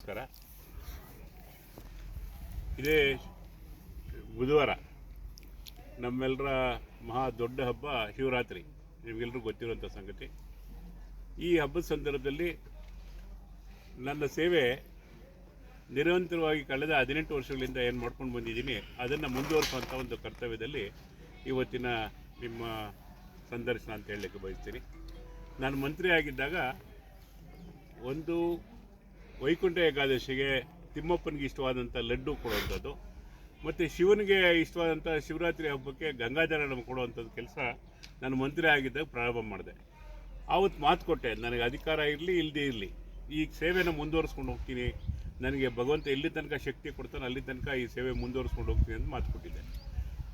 ನಮಸ್ಕಾರ. ಇದೇ ಬುಧವಾರ ನಮ್ಮೆಲ್ಲರ ಮಹಾ ದೊಡ್ಡ ಹಬ್ಬ ಶಿವರಾತ್ರಿ. ನಿಮಗೆಲ್ಲರೂ ಗೊತ್ತಿರುವಂಥ ಸಂಗತಿ. ಈ ಹಬ್ಬದ ಸಂದರ್ಭದಲ್ಲಿ ನನ್ನ ಸೇವೆ ನಿರಂತರವಾಗಿ ಕಳೆದ ಹದಿನೆಂಟು ವರ್ಷಗಳಿಂದ ಏನು ಮಾಡ್ಕೊಂಡು ಬಂದಿದ್ದೀನಿ, ಅದನ್ನು ಮುಂದುವರಿಸುವಂಥ ಒಂದು ಕರ್ತವ್ಯದಲ್ಲಿ ಇವತ್ತಿನ ನಿಮ್ಮ ಸಂದರ್ಶನ ಅಂತ ಹೇಳಲಿಕ್ಕೆ ಬಯಸ್ತೀನಿ. ನಾನು ಮಂತ್ರಿ ಆಗಿದ್ದಾಗ ಒಂದು ವೈಕುಂಠ ಏಕಾದಶಿಗೆ ತಿಮ್ಮಪ್ಪನಿಗೆ ಇಷ್ಟವಾದಂಥ ಲಡ್ಡು ಕೊಡುವಂಥದ್ದು. ಮತ್ತು ಶಿವನಿಗೆ ಇಷ್ಟವಾದಂಥ ಶಿವರಾತ್ರಿ ಹಬ್ಬಕ್ಕೆ ಗಂಗಾಧರಣ ಕೊಡುವಂಥದ್ದು ಕೆಲಸ ನಾನು ಮಂತ್ರಿ ಆಗಿದ್ದಾಗ ಪ್ರಾರಂಭ ಮಾಡಿದೆ. ಆವತ್ತು ಮಾತು ಕೊಟ್ಟೆ ನನಗೆ ಅಧಿಕಾರ ಇರಲಿ ಇಲ್ಲದೇ ಇರಲಿ. ಈ ಸೇವೆನ ಮುಂದುವರಿಸ್ಕೊಂಡು ಹೋಗ್ತೀನಿ. ನನಗೆ ಭಗವಂತ ಎಲ್ಲಿ ತನಕ ಶಕ್ತಿ ಕೊಡ್ತಾನೆ ಅಲ್ಲಿ ತನಕ ಈ ಸೇವೆ ಮುಂದುವರಿಸ್ಕೊಂಡು ಹೋಗ್ತೀನಿ ಅಂತ ಮಾತು ಕೊಟ್ಟಿದ್ದೆ.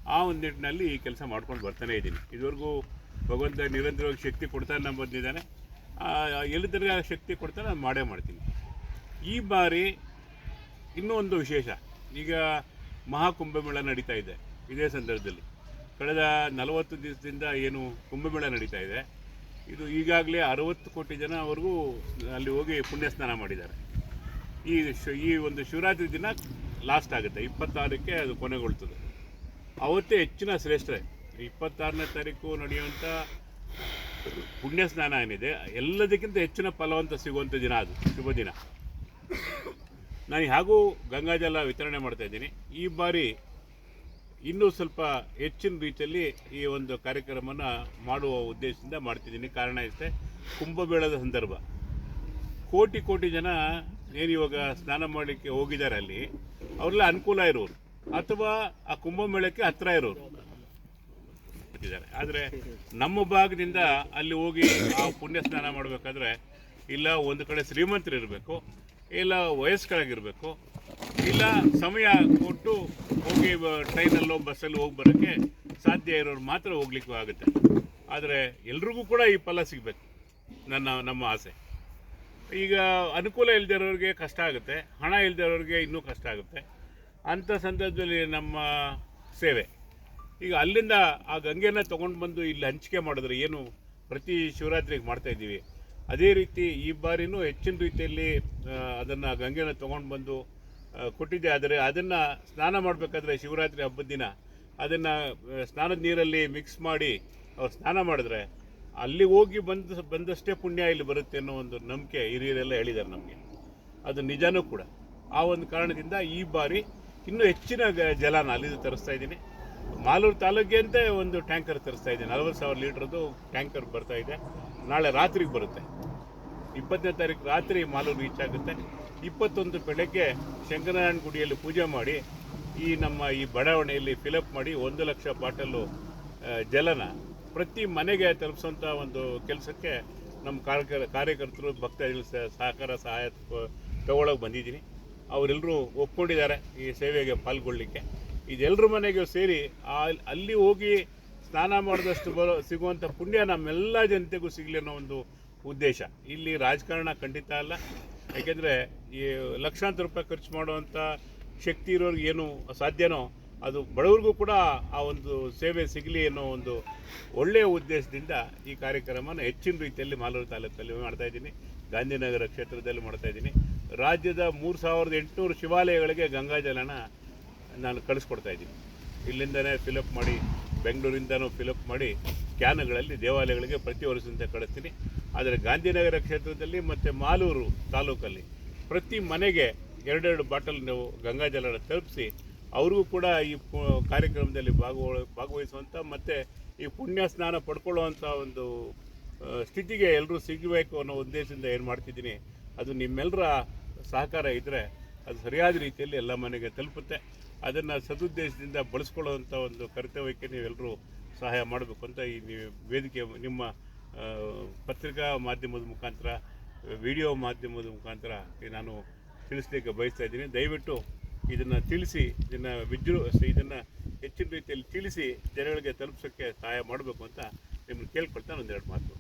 ಆ ಒಂದು ನಿಟ್ಟಿನಲ್ಲಿ ಈ ಕೆಲಸ ಮಾಡ್ಕೊಂಡು ಬರ್ತಾನೆ ಇದ್ದೀನಿ. ಇದುವರೆಗೂ ಭಗವಂತ ನಿರಂತರವಾಗಿ ಶಕ್ತಿ ಕೊಡ್ತಾನೆ ಬಂದಿದ್ದಾನೆ ಆ, ಎಲ್ಲಿ ತನಕ ಶಕ್ತಿ ಕೊಡ್ತಾನೆ ನಾನು ಮಾಡೇ ಮಾಡ್ತೀನಿ. ಈ ಬಾರಿ ಇನ್ನೂ ಒಂದು ವಿಶೇಷ. ಈಗ ಮಹಾಕುಂಭಮೇಳ ನಡೀತಾ ಇದೆ ಇದೇ ಸಂದರ್ಭದಲ್ಲಿ. ಕಳೆದ ನಲವತ್ತು ದಿವಸದಿಂದ ಏನು ಕುಂಭಮೇಳ ನಡೀತಾ ಇದೆ. ಇದು ಈಗಾಗಲೇ ಅರವತ್ತು ಕೋಟಿ ಜನ ಅವ್ರಿಗೂ ಅಲ್ಲಿ ಹೋಗಿ ಪುಣ್ಯ ಸ್ನಾನ ಮಾಡಿದ್ದಾರೆ. ಈ ಶ್- ಈ ಒಂದು ಶಿವರಾತ್ರಿ ದಿನ ಲಾಸ್ಟ್ ಆಗುತ್ತೆ. ಇಪ್ಪತ್ತಾರಕ್ಕೆ ಅದು ಕೊನೆಗೊಳ್ತದೆ. ಅವತ್ತೇ ಹೆಚ್ಚಿನ ಶ್ರೇಷ್ಠ ಇಪ್ಪತ್ತಾರನೇ ತಾರೀಕು ನಡೆಯುವಂಥ ಪುಣ್ಯ ಸ್ನಾನ ಏನಿದೆ, ಎಲ್ಲದಕ್ಕಿಂತ ಹೆಚ್ಚಿನ ಫಲವಂತ ಸಿಗುವಂಥ ದಿನ ಅದು, ಶುಭ ದಿನ. ನಾನು ಹಾಗೂ ಗಂಗಾಜಲ ವಿತರಣೆ ಮಾಡ್ತಾ ಇದ್ದೀನಿ. ಈ ಬಾರಿ ಇನ್ನೂ ಸ್ವಲ್ಪ ಹೆಚ್ಚಿನ ರೀತಿಯಲ್ಲಿ ಈ ಒಂದು ಕಾರ್ಯಕ್ರಮವನ್ನು ಮಾಡುವ ಉದ್ದೇಶದಿಂದ ಮಾಡ್ತಿದ್ದೀನಿ. ಕಾರಣ ಇಷ್ಟೇ, ಕುಂಭಮೇಳದ ಸಂದರ್ಭ. ಕೋಟಿ ಕೋಟಿ ಜನ ಏನು ಇವಾಗ ಸ್ನಾನ ಮಾಡಲಿಕ್ಕೆ ಹೋಗಿದ್ದಾರೆ ಅಲ್ಲಿ, ಅವರೆಲ್ಲ ಅನುಕೂಲ ಇರೋರು, ಅಥವಾ ಆ ಕುಂಭಮೇಳಕ್ಕೆ ಹತ್ರ ಇರೋರು ಆದರೆ ನಮ್ಮ ಭಾಗದಿಂದ ಅಲ್ಲಿ ಹೋಗಿ ಆ ಪುಣ್ಯ ಸ್ನಾನ ಮಾಡಬೇಕಾದ್ರೆ, ಇಲ್ಲ, ಒಂದು ಕಡೆ ಶ್ರೀಮಂತರು ಇರಬೇಕು ಇಲ್ಲ ವಯಸ್ಕರಾಗಿರಬೇಕು. ಇಲ್ಲ ಸಮಯ ಕೊಟ್ಟು ಹೋಗಿ ಟ್ರೈನಲ್ಲೋ ಬಸ್ಸಲ್ಲಿ ಹೋಗಿ ಬರೋಕ್ಕೆ ಸಾಧ್ಯ ಇರೋರು ಮಾತ್ರ ಹೋಗ್ಲಿಕ್ಕೂ ಆಗುತ್ತೆ. ಆದರೆ ಎಲ್ರಿಗೂ ಕೂಡ ಈ ಫಲ ಸಿಗಬೇಕು, ನನ್ನ, ನಮ್ಮ ಆಸೆ. ಈಗ ಅನುಕೂಲ ಇರೋರಿಗೆ ಕಷ್ಟ ಆಗುತ್ತೆ, ಹಣ ಇರೋರಿಗೆ ಇನ್ನೂ ಕಷ್ಟ ಆಗುತ್ತೆ. ಅಂಥ ಸಂದರ್ಭದಲ್ಲಿ ನಮ್ಮ ಸೇವೆ. ಈಗ ಅಲ್ಲಿಂದ ಆ ಗಂಗೆನ ತೊಗೊಂಡು ಬಂದು ಇಲ್ಲಿ ಹಂಚಿಕೆ ಮಾಡಿದ್ರೆ ಏನು ಪ್ರತಿ ಶಿವರಾತ್ರಿಗೆ ಮಾಡ್ತಾ ಇದ್ದೀವಿ. ಅದೇ ರೀತಿ ಈ ಬಾರಿನೂ ಹೆಚ್ಚಿನ ರೀತಿಯಲ್ಲಿ ಅದನ್ನು ಗಂಗೆನ ತೊಗೊಂಡು ಬಂದು ಕೊಟ್ಟಿದ್ದೆ. ಆದರೆ ಅದನ್ನು ಸ್ನಾನ ಮಾಡಬೇಕಾದ್ರೆ ಶಿವರಾತ್ರಿ ಹಬ್ಬದ ದಿನ. ಅದನ್ನು ಸ್ನಾನದ ನೀರಲ್ಲಿ ಮಿಕ್ಸ್ ಮಾಡಿ ಅವ್ರು ಸ್ನಾನ ಮಾಡಿದ್ರೆ ಅಲ್ಲಿ ಹೋಗಿ ಬಂದ, ಬಂದಷ್ಟೇ ಪುಣ್ಯ ಇಲ್ಲಿ ಬರುತ್ತೆ ಅನ್ನೋ ಒಂದು ನಂಬಿಕೆ ಹಿರಿಯರೆಲ್ಲ ಹೇಳಿದ್ದಾರೆ ನಮಗೆ. ಅದು ನಿಜನೂ ಕೂಡ. ಆ ಒಂದು ಕಾರಣದಿಂದ ಈ ಬಾರಿ ಇನ್ನೂ ಹೆಚ್ಚಿನ ಜಲನ ಅಲ್ಲಿಂದ ತರಿಸ್ತಾ ಇದ್ದೀನಿ. ಮಾಲೂರು ತಾಲೂಕಿಗೆ ಒಂದು ಟ್ಯಾಂಕರ್ ತರಿಸ್ತಾ ಇದ್ದೀನಿ. ನಲವತ್ತು ಸಾವಿರ ಲೀಟ್ರದ್ದು ಟ್ಯಾಂಕರ್ ಬರ್ತಾ ಇದೆ. ನಾಳೆ ರಾತ್ರಿಗೆ ಬರುತ್ತೆ. ಇಪ್ಪತ್ತನೇ ತಾರೀಕು ರಾತ್ರಿ ಮಾಲೂರು ರೀಚ್ ಆಗುತ್ತೆ. ಇಪ್ಪತ್ತೊಂದು ಬೆಳಗ್ಗೆ ಶಂಕರನಾರಾಯಣ ಗುಡಿಯಲ್ಲಿ ಪೂಜೆ ಮಾಡಿ, ಈ ನಮ್ಮ ಈ ಬಡಾವಣೆಯಲ್ಲಿ ಫಿಲಪ್ ಮಾಡಿ ಒಂದು ಲಕ್ಷ ಬಾಟಲು ಜಲನ ಪ್ರತಿ ಮನೆಗೆ ತಲುಪಿಸುವಂಥ ಒಂದು ಕೆಲಸಕ್ಕೆ ನಮ್ಮ ಕಾರ್ಯ ಕಾರ್ಯಕರ್ತರು, ಭಕ್ತಾದಿಗಳು ಸಹ- ಸಹಕಾರ, ಸಹಾಯ ತಗೊಳ್ಳೋಕೆ ಬಂದಿದ್ದೀನಿ. ಅವರೆಲ್ಲರೂ ಒಪ್ಕೊಂಡಿದ್ದಾರೆ ಈ ಸೇವೆಗೆ ಪಾಲ್ಗೊಳ್ಳಲಿಕ್ಕೆ ಇದೆಲ್ಲರ ಮನೆಗೆ ಸೇರಿ ಅಲ್ಲಿ ಹೋಗಿ ಸ್ನಾನ ಮಾಡಿದಷ್ಟು ಬರೋ ಸಿಗುವಂಥ ಪುಣ್ಯ ನಮ್ಮೆಲ್ಲ ಜನತೆಗೂ ಸಿಗಲಿ ಅನ್ನೋ ಒಂದು ಉದ್ದೇಶ. ಇಲ್ಲಿ ರಾಜಕಾರಣ ಖಂಡಿತ ಅಲ್ಲ. ಯಾಕೆಂದರೆ ಈ ಲಕ್ಷಾಂತರ ರೂಪಾಯಿ ಖರ್ಚು ಮಾಡುವಂಥ ಶಕ್ತಿ ಇರೋರಿಗೆ ಏನು ಸಾಧ್ಯನೋ ಅದು ಬಡವ್ರಿಗೂ ಕೂಡ ಆ ಒಂದು ಸೇವೆ ಸಿಗಲಿ ಅನ್ನೋ ಒಂದು ಒಳ್ಳೆಯ ಉದ್ದೇಶದಿಂದ ಈ ಕಾರ್ಯಕ್ರಮನ ಹೆಚ್ಚಿನ ರೀತಿಯಲ್ಲಿ ಮಾಲೂರು ತಾಲೂಕಲ್ಲಿ ಮಾಡ್ತಾ ಇದ್ದೀನಿ. ಗಾಂಧಿನಗರ ಕ್ಷೇತ್ರದಲ್ಲಿ ಮಾಡ್ತಾ ಇದ್ದೀನಿ. ರಾಜ್ಯದ ಮೂರು ಸಾವಿರದ ಎಂಟುನೂರು ಶಿವಾಲಯಗಳಿಗೆ ಗಂಗಾಜಲನ ನಾನು ಕಳಿಸ್ಕೊಡ್ತಾ ಇದ್ದೀನಿ. ಇಲ್ಲಿಂದನೇ ಫಿಲಪ್ ಮಾಡಿ ಬೆಂಗಳೂರಿಂದನೂ ಫಿಲಪ್ ಮಾಡಿ ಕ್ಯಾನ್ಗಳಲ್ಲಿ ದೇವಾಲಯಗಳಿಗೆ ಪ್ರತಿ ವರ್ಷದಂತೆ ಕಳಿಸ್ತೀನಿ. ಆದರೆ ಗಾಂಧಿನಗರ ಕ್ಷೇತ್ರದಲ್ಲಿ ಮತ್ತು ಮಾಲೂರು ತಾಲೂಕಲ್ಲಿ ಪ್ರತಿ ಮನೆಗೆ ಎರಡೆರಡು ಬಾಟಲ್ ನಾವು ಗಂಗಾಜಲನ ತಲುಪಿಸಿ, ಅವ್ರಿಗೂ ಕೂಡ ಈ ಕಾರ್ಯಕ್ರಮದಲ್ಲಿ ಭಾಗವ ಭಾಗವಹಿಸುವಂಥ ಮತ್ತು ಈ ಪುಣ್ಯ ಸ್ನಾನ ಪಡ್ಕೊಳ್ಳುವಂಥ ಒಂದು ಸ್ಥಿತಿಗೆ ಎಲ್ಲರೂ ಸಿಗಬೇಕು ಅನ್ನೋ ಉದ್ದೇಶದಿಂದ ಏನು ಮಾಡ್ತಿದ್ದೀನಿ, ಅದು ನಿಮ್ಮೆಲ್ಲರ ಸಹಕಾರ ಇದ್ದರೆ ಅದು ಸರಿಯಾದ ರೀತಿಯಲ್ಲಿ ಎಲ್ಲ ಮನೆಗೆ ತಲುಪುತ್ತೆ. ಅದನ್ನು ಸದುದ್ದೇಶದಿಂದ ಬಳಸ್ಕೊಳ್ಳುವಂಥ ಒಂದು ಕರ್ತವ್ಯಕ್ಕೆ ನೀವೆಲ್ಲರೂ ಸಹಾಯ ಮಾಡಬೇಕು ಅಂತ ಈ ನೀವು ವೇದಿಕೆ, ನಿಮ್ಮ ಪತ್ರಿಕಾ ಮಾಧ್ಯಮದ ಮುಖಾಂತರ, ವಿಡಿಯೋ ಮಾಧ್ಯಮದ ಮುಖಾಂತರ ನಾನು ತಿಳಿಸ್ಲಿಕ್ಕೆ ಬಯಸ್ತಾ ಇದ್ದೀನಿ. ದಯವಿಟ್ಟು ಇದನ್ನು ತಿಳಿಸಿ, ಇದನ್ನು ವಿಜೃ ಇದನ್ನು ಹೆಚ್ಚಿನ ರೀತಿಯಲ್ಲಿ ತಿಳಿಸಿ ಜನಗಳಿಗೆ ತಲುಪಿಸೋಕ್ಕೆ ಸಹಾಯ ಮಾಡಬೇಕು ಅಂತ ನಿಮ್ಮನ್ನು ಕೇಳ್ಕೊಳ್ತಾ ಒಂದೆರಡು ಮಾತು.